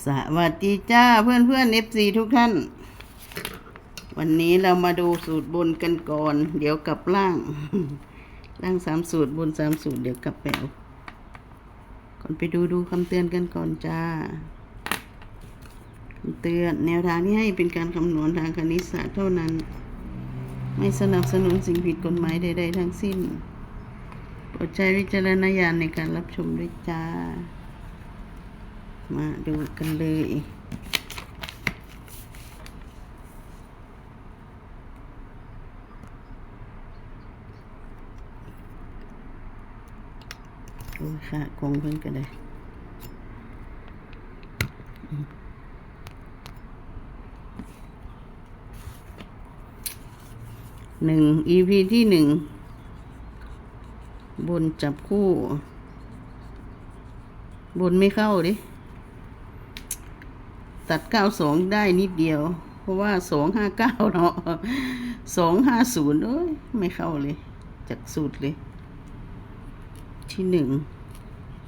สวัสดีจ้าเพื่อนเพื่อนเอฟซีทุกท่าน วันนี้เรามาดูสูตรบนกันก่อน เดี๋ยวกลับล่าง ล่างสามสูตรบนสามสูตรเดี๋ยวกลับแปลก่อนไปดูดูคำเตือนกันก่อนจ้าคำเตือนแนวทางที่ให้เป็นการคำนวณทางคณิตศาสตร์เท่านั้น ไม่สนับสนุนสิ่งผิดกฎหมายใด ๆ ทั้งสิ้นโปรดใช้วิจารณญาณในการรับชมด้วยจ้า มาดูกันเลยดูค่ะคงเพิ่งกันเลยหนึ่ง EP ที่หนึ่ง บนจับคู่ บนไม่เข้าดิ ตัดเก้าสองได้นิดเดียว เพราะว่าสองห้าเก้าเนาะสองห้าศูนย์เอ้ย ไม่เข้าเลย จากสูตรเลย ที่หนึ่ง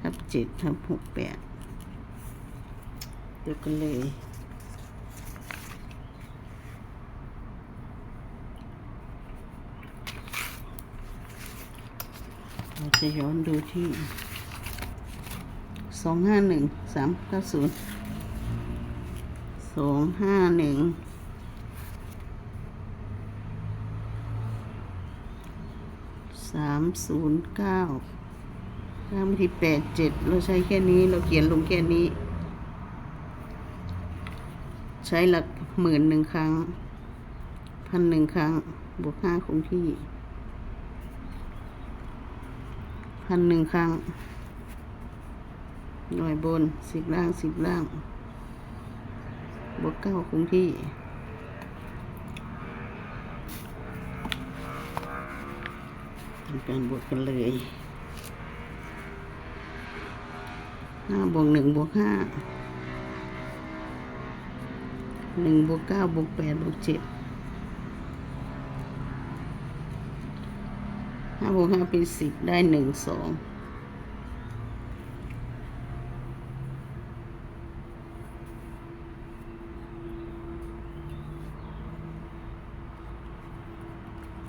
ทับเจ็ดทับหกแปดเดี๋ยวกันเลยเราจะย้อนดูที่สองห้าหนึ่งสามเก้าศูนย์ สองห้าหนึ่งสามศูนย์เก้าข้ามที่แปดเจ็ดเราใช้แค่นี้เราเขียนลงแค่นี้ ใช้หลักหมื่นหนึ่งครั้งพันหนึ่งครั้ง บวกห้าคงที่พันหนึ่งครั้งหน่วยบนสิบล่างสิบล่าง วกเก้าคงที่ ทำการบวกกันเลยห้าบวกหนึ่งบวกห้าหนึ่งบวกเก้าบวกแปดบวกเจ็ดห้าบวกห้าเป็นสิบได้หนึ่งสอง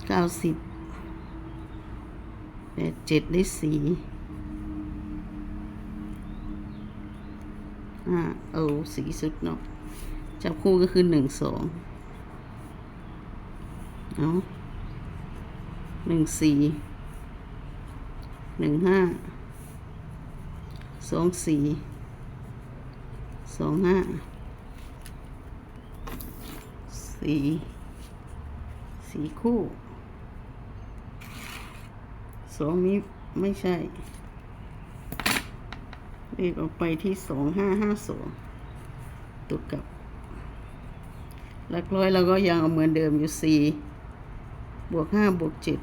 เก้าสิบแปดเจ็ดได้สี่อ่าเอาสีสุดเนาะจับคู่ก็คือหนึ่งสองเอาหนึ่งสี่หนึ่งห้าสองสี่สองห้าสี่สี่คู่ สองนี้ไม่ใช่ เลขออกไปที่สองห้าห้าสองตัวกับ หลักร้อยเราก็ยังเอาเหมือนเดิมอยู่สี่บวกห้าบวกเจ็ด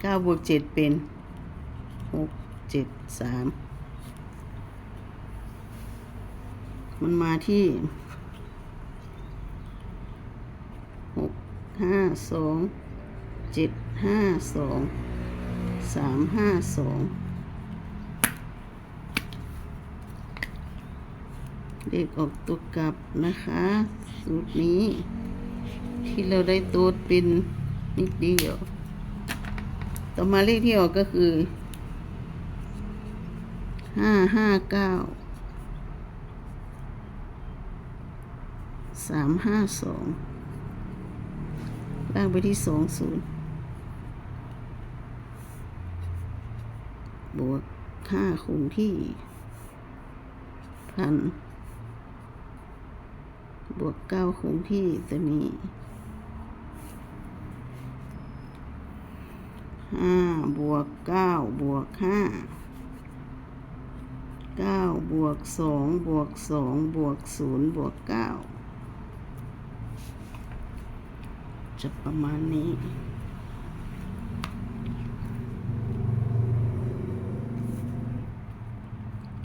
เก้าบวกเจ็ดเป็นหกเจ็ดสามมันมาที่หก ห้าสองเจ็ดห้าสองสามห้าสองเลขออกตัวกลับนะคะ สูตรนี้ ที่เราได้ตัวเป็นนิดเดียว ต่อมาเลขที่ออกก็คือห้าห้าเก้าสามห้าสอง ล่างไปที่สองศูนย์บวกห้าคงที่พันบวกเก้าคงที่ตัวนี้ห้าบวกเก้าบวกห้าเก้าบวกสองบวกสองบวกศูนย์บวกเก้า จะประมาณนี้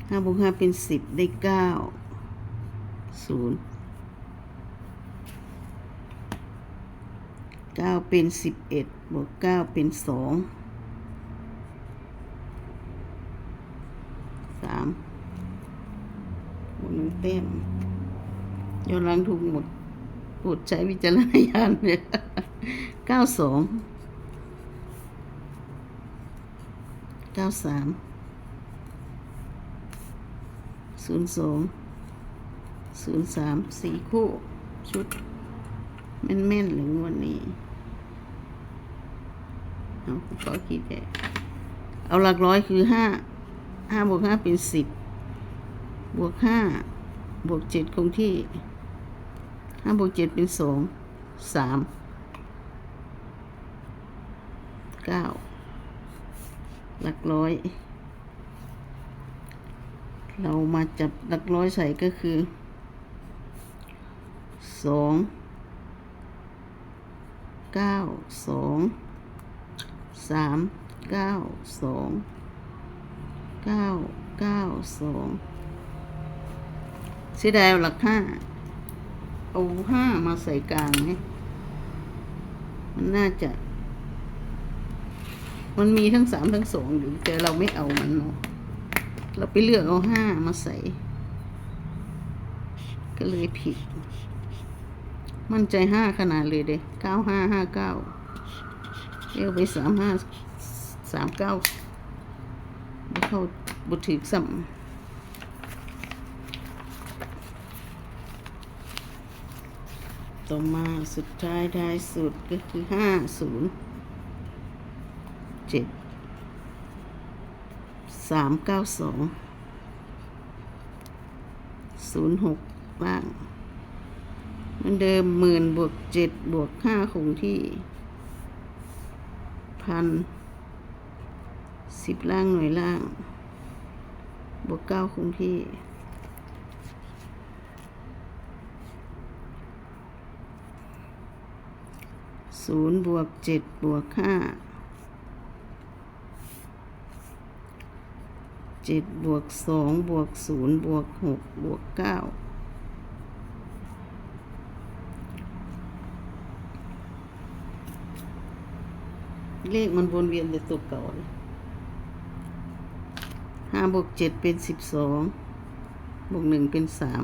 ห้าบวกห้าเป็นสิบได้เก้าศูนย์เก้าเป็นสิบเอ็ดบวกเก้าเป็นสองสามหนึ่งแต้มย้อนหลังถูกหมด โปรดใช้วิจารณญาณเนี่ยเก้าสองเก้าสามศูนย์สองศูนย์สามสี่คู่ ชุดแม่นๆเลยงวันนี้ เอาขอคิดแกเอาหลักร้อยคือห้าห้าบวกห้าเป็นสิบบวกห้าบวกเจ็ดคงที่ ห้าบวกเจ็ดเป็นสองสามเก้าหลักร้อย เรามาจับหลักร้อยใส่ก็คือสองเก้าสองสามเก้าสองเก้าเก้าสองเสียดายหลักห้า เอาห้ามาใส่กลางไหมมันน่าจะ มันมีทั้งสามทั้งสองอยู่แต่เราไม่เอามันเนาะเราไปเลือกเอาห้ามาใส่ ก็เลยผิด มั่นใจห้าขนาดเลยเด้เก้าห้าห้าเก้าเรียกไปสามห้าสามเก้าไม่เข้าบุถึกสัม ต่อมาสุดท้ายท้ายสุดก็คือห้าศูนย์เจ็ดสามเก้าสองศูนย์หกบ้างมันเดิมหมื่นบวกเจ็ดบวกห้าคงที่พันสิบล่างหน่วยล่าง บวกเก้าคงที่ ศูนย์บวกเจ็ดบวกห้าเจ็ดบวกสองบวกศูนย์บวกหกบวกเก้าเลขมันวนเวียนแต่ตัวเก่าห้าบวกเจ็ดเป็นสิบสองบวกหนึ่งเป็นสาม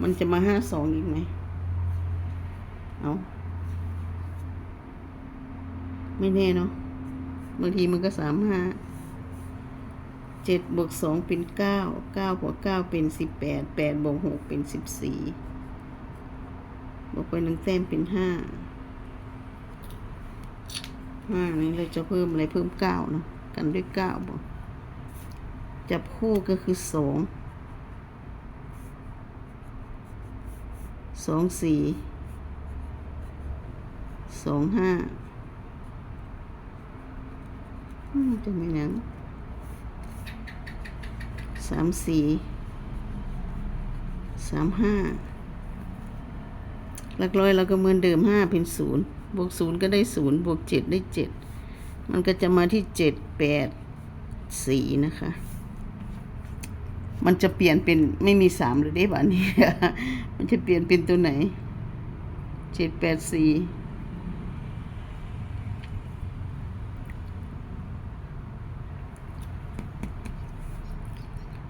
มันจะมาห้าสองอีกไหมเอา ไม่แน่เนาะบางทีมันก็สามห้าเจ็ดบวกสองเป็นเก้าเก้าบวกเก้าเป็นสิบแปดแปดบวกหกเป็นสิบสี่บวกไปหนึ่งแต้มเป็นห้าห้านี่เราจะเพิ่มอะไรเพิ่มเก้าเนาะกันด้วยเก้าบอกจับคู่ก็คือสองสองสี่สองห้า จะไม่นังสามสี่สามห้าหลักร้อยเราก็เหมือนเดิมห้าเป็นศูนย์บวกศูนย์ก็ได้ศูนย์บวกเจ็ดได้เจ็ดมันก็จะมาที่เจ็ดแปดสี่นะคะ มันจะเปลี่ยนเป็นไม่มีสามหรือได้บ้านี้ มันจะเปลี่ยนเป็นตัวไหนเจ็ดแปดสี่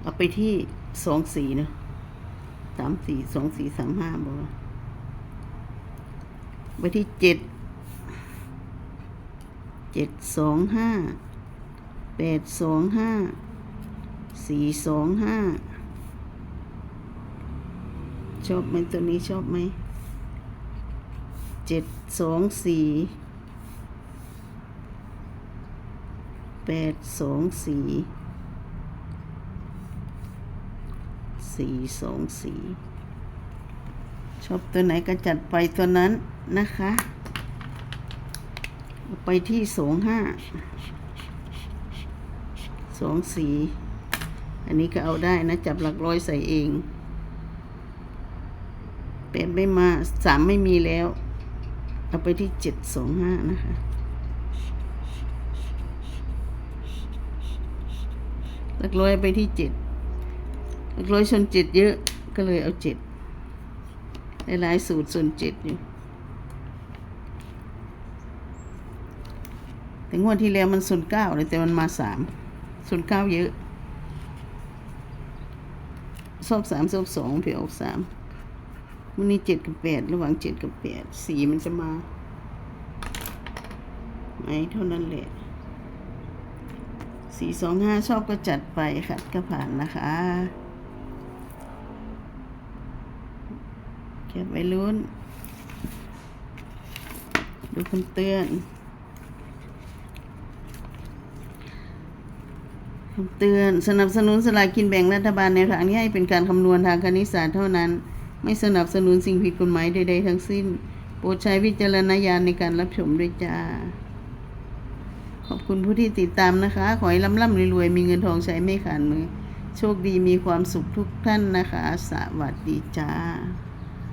เอา ไปที่สองสี่เนอะสามสี่สองสี่สามห้าบอกว่าไปที่เจ็ดเจ็ดสองห้าแปดสองห้าสี่สองห้าชอบไหมตัวนี้ชอบไหมเจ็ดสองสี่แปดสองสี่ สี่สองสี่ชอบตัวไหนก็จัดไปตัวนั้นนะคะ ไปที่สองห้าสองสี่อันนี้ก็เอาได้นะ จับหลักร้อยใส่เองแปดไม่มาสามไม่มีแล้ว เอาไปที่เจ็ดสองห้านะคะหลักร้อยไปที่เจ็ด ร้อยส่วนเจ็ดเยอะก็เลยเอาเจ็ดหลายสูตรส่วนเจ็ดอยู่ แต่งวดที่แล้วมันส่วนเก้าเลยแต่มันมาสามส่วนเก้าเยอะชอบสามชอบสองเผื่อออกสามวันนี้เจ็ดกับแปดระหว่างเจ็ดกับแปดสีมันจะมาไหมเท่านั้นแหละสี่สองห้าชอบก็จัดไปค่ะก็ผ่านนะคะ ก็บไว้ลุ้น ดูคำเตือนคำเตือนสนับสนุนสลากกินแบ่งรัฐบาลในทางนี้ให้เป็นการคำนวณทางคณิตศาสตร์เท่านั้น ไม่สนับสนุนสิ่งผิดกฎหมายใดๆทั้งสิ้น โปรดใช้วิจารณญาณในการรับชมด้วยจ้า ขอบคุณผู้ที่ติดตามนะคะ ขอให้ร่ำร่ำรวยๆ มีเงินทองใช้ไม่ขาดมือโชคดีมีความสุขทุกท่านนะคะ สวัสดีจ้า